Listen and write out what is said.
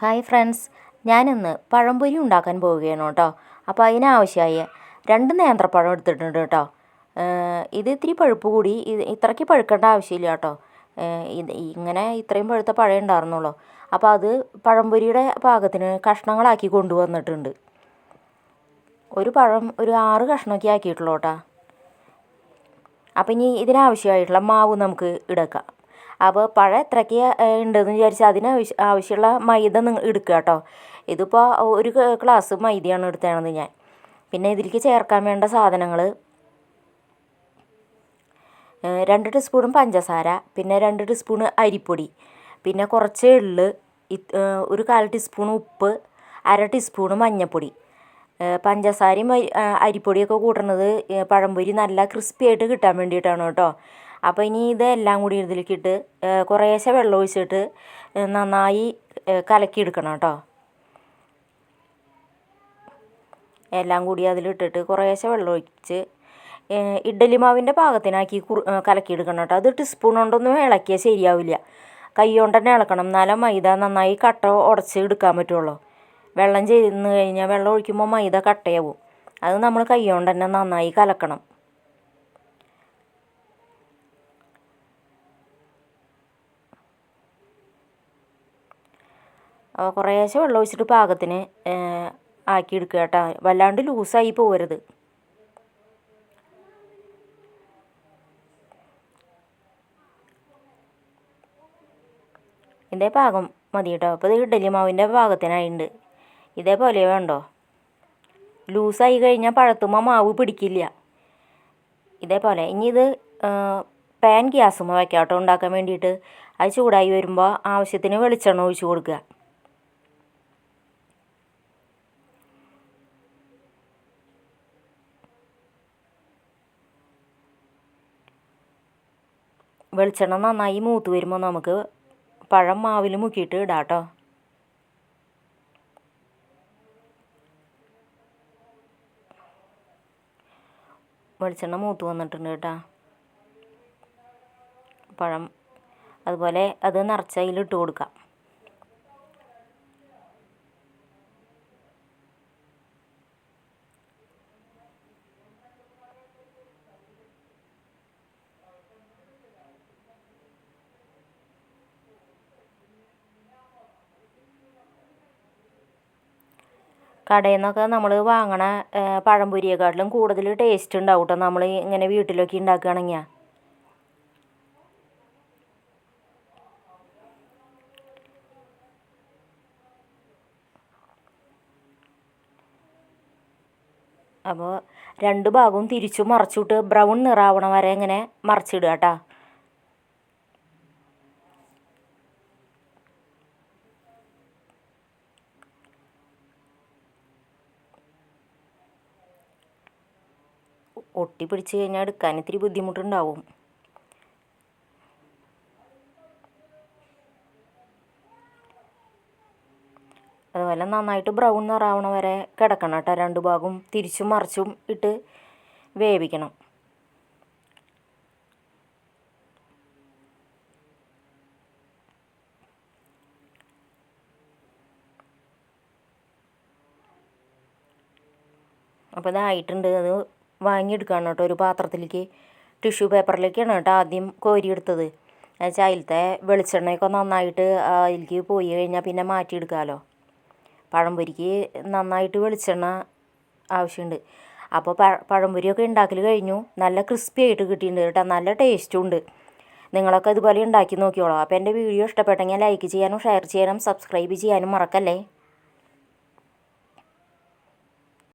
Hi friends ഞാനിന്ന് പഴംപൊരി ഉണ്ടാക്കാൻ പോവുകയാണ് കേട്ടോ. അപ്പോൾ അതിനാവശ്യമായ രണ്ട് നേന്ത്രപ്പഴം എടുത്തിട്ടുണ്ട് കേട്ടോ. ഇത് ഇത്തിരി പഴുപ്പ് കൂടി ഇത് ഇത്രയ്ക്ക് പഴുക്കേണ്ട ആവശ്യമില്ല കേട്ടോ. ഇത് ഇങ്ങനെ ഇത്രയും പഴുത്ത പഴം ഉണ്ടായിരുന്നുള്ളൂ. അപ്പോൾ അത് പഴംപൊരിയുടെ പാകത്തിന് കഷ്ണങ്ങളാക്കി കൊണ്ടുവന്നിട്ടുണ്ട്. ഒരു പഴം ഒരു ആറ് കഷ്ണമൊക്കെ ആക്കിയിട്ടുള്ളൂ കേട്ടോ. അപ്പം ഇനി ഇതിനാവശ്യമായിട്ടുള്ള മാവ് നമുക്ക് എടുക്കാം. അപ്പോൾ പഴം എത്രയ്ക്ക് ഉണ്ടെന്ന് വിചാരിച്ചാൽ അതിന് ആവശ്യമുള്ള മൈദ നിങ്ങൾ എടുക്കുക കേട്ടോ. ഇതിപ്പോൾ ഒരു ഗ്ലാസ് മൈദയാണ് എടുത്തത് ഞാൻ. പിന്നെ ഇതിലേക്ക് ചേർക്കാൻ വേണ്ട സാധനങ്ങൾ രണ്ട് ടീസ്പൂണും പഞ്ചസാര പിന്നെ രണ്ട് ടീസ്പൂണ് അരിപ്പൊടി പിന്നെ കുറച്ച് എള്ള് ഒരു കാൽ ടീസ്പൂൺ ഉപ്പ് അര ടീസ്പൂണ് മഞ്ഞൾപ്പൊടി പഞ്ചസാരയും അരിപ്പൊടിയൊക്കെ കൂട്ടുന്നത് പഴംപൊരി നല്ല ക്രിസ്പി ആയിട്ട് കിട്ടാൻ വേണ്ടിയിട്ടാണ് കേട്ടോ. അപ്പോൾ ഇനി ഇതെല്ലാം കൂടി ഇതിലേക്കിട്ട് കുറേശ്ശെ വെള്ളം ഒഴിച്ചിട്ട് നന്നായി കലക്കിയെടുക്കണം കേട്ടോ. എല്ലാം കൂടി അതിലിട്ടിട്ട് കുറേശ്ശെ വെള്ളം ഒഴിച്ച് ഇഡ്ഡലി മാവിന്റെ പാകത്തിനാക്കി കുറു കലക്കിയെടുക്കണം കേട്ടോ. അത് ടീസ്പൂൺ കൊണ്ടൊന്നും ഇളക്കിയാൽ ശരിയാവില്ല. കൈ കൊണ്ട് തന്നെ ഇളക്കണം. എന്നാലും മൈദ നന്നായി കട്ട ഉടച്ച് എടുക്കാൻ പറ്റുള്ളൂ. വെള്ളം ചെന്ന് കഴിഞ്ഞാൽ വെള്ളം ഒഴിക്കുമ്പോൾ മൈദ കട്ടയാവും. അത് നമ്മൾ കൈ കൊണ്ട് തന്നെ നന്നായി കലക്കണം. കുറേശ്ശെ വെള്ളം ഒഴിച്ചിട്ട് പാകത്തിന് ആക്കി എടുക്കുക കേട്ടോ. വല്ലാണ്ട് ലൂസായി പോകരുത് ഇതേ പാകം മതി കേട്ടോ. അപ്പോൾ ഇത് ഇഡ്ഡലി മാവിന്റെ പാകത്തിനായിട്ടുണ്ട് ഇതേപോലെ വേണ്ടോ? ലൂസായി കഴിഞ്ഞാൽ പഴത്തുമ്പോൾ മാവ് പിടിക്കില്ല. ഇതേപോലെ. ഇനി ഇത് പാൻ ഗ്യാസുമ്മ വയ്ക്കാം കേട്ടോ. ഉണ്ടാക്കാൻ വേണ്ടിയിട്ട്. അത് ചൂടായി വരുമ്പോൾ ആവശ്യത്തിന് വെളിച്ചെണ്ണ ഒഴിച്ച് കൊടുക്കുക. വെളിച്ചെണ്ണ നന്നായി മൂത്ത് വരുമ്പോൾ നമുക്ക് പഴം മാവിൽ മുക്കിയിട്ട് ഇടാം കേട്ടോ വെളിച്ചെണ്ണ മൂത്ത് വന്നിട്ടുണ്ട് കേട്ടോ. പഴം അതുപോലെ അത് നിറച്ച് അതിലിട്ട് കൊടുക്കാം. കടയിൽ നിന്നൊക്കെ നമ്മൾ വാങ്ങണ പഴംപൊരിയെക്കാട്ടിലും കൂടുതൽ ടേസ്റ്റ് ഉണ്ടാവും കേട്ടോ നമ്മൾ ഇങ്ങനെ വീട്ടിലൊക്കെ ഉണ്ടാക്കുകയാണെങ്കിൽ. അപ്പോൾ രണ്ട് ഭാഗവും തിരിച്ചും മറച്ചിട്ട് ബ്രൗൺ നിറാവണ വരെ ഇങ്ങനെ മറിച്ചിടുക കേട്ടോ ഒട്ടി പിടിച്ച് കഴിഞ്ഞാൽ എടുക്കാൻ ഇത്തിരി ബുദ്ധിമുട്ടുണ്ടാവും. അതുപോലെ നന്നായിട്ട് ബ്രൗൺ നിറാവണ വരെ കിടക്കണം കേട്ടോ രണ്ട് ഭാഗവും തിരിച്ചും മറിച്ചും ഇട്ട് വേവിക്കണം. അപ്പോൾ ഇതായിട്ടുണ്ട്. അത് വാങ്ങിയെടുക്കുകയാണ് കേട്ടോ ഒരു പാത്രത്തിലേക്ക് ടിഷ്യൂ പേപ്പറിലേക്കാണ് കേട്ടോ ആദ്യം കോരിയെടുത്തത്. എന്നുവെച്ചാൽ അതിലത്തെ വെളിച്ചെണ്ണയൊക്കെ നന്നായിട്ട് അതിലേക്ക് പോയി കഴിഞ്ഞാൽ പിന്നെ മാറ്റിയെടുക്കാമല്ലോ പഴംപൊരിക്ക് നന്നായിട്ട് വെളിച്ചെണ്ണ ആവശ്യമുണ്ട്. അപ്പോൾ പഴംപൊരിയൊക്കെ ഉണ്ടാക്കൽ കഴിഞ്ഞു. നല്ല ക്രിസ്പി ആയിട്ട് കിട്ടിയിട്ടുണ്ട് കേട്ടോ. നല്ല ടേസ്റ്റും ഉണ്ട്. നിങ്ങളൊക്കെ ഇതുപോലെ ഉണ്ടാക്കി നോക്കിയോളൂ അപ്പോൾ എന്റെ വീഡിയോ ഇഷ്ടപ്പെട്ടെങ്കിൽ ലൈക്ക് ചെയ്യാനും ഷെയർ ചെയ്യാനും സബ്സ്ക്രൈബ് ചെയ്യാനും മറക്കല്ലേ?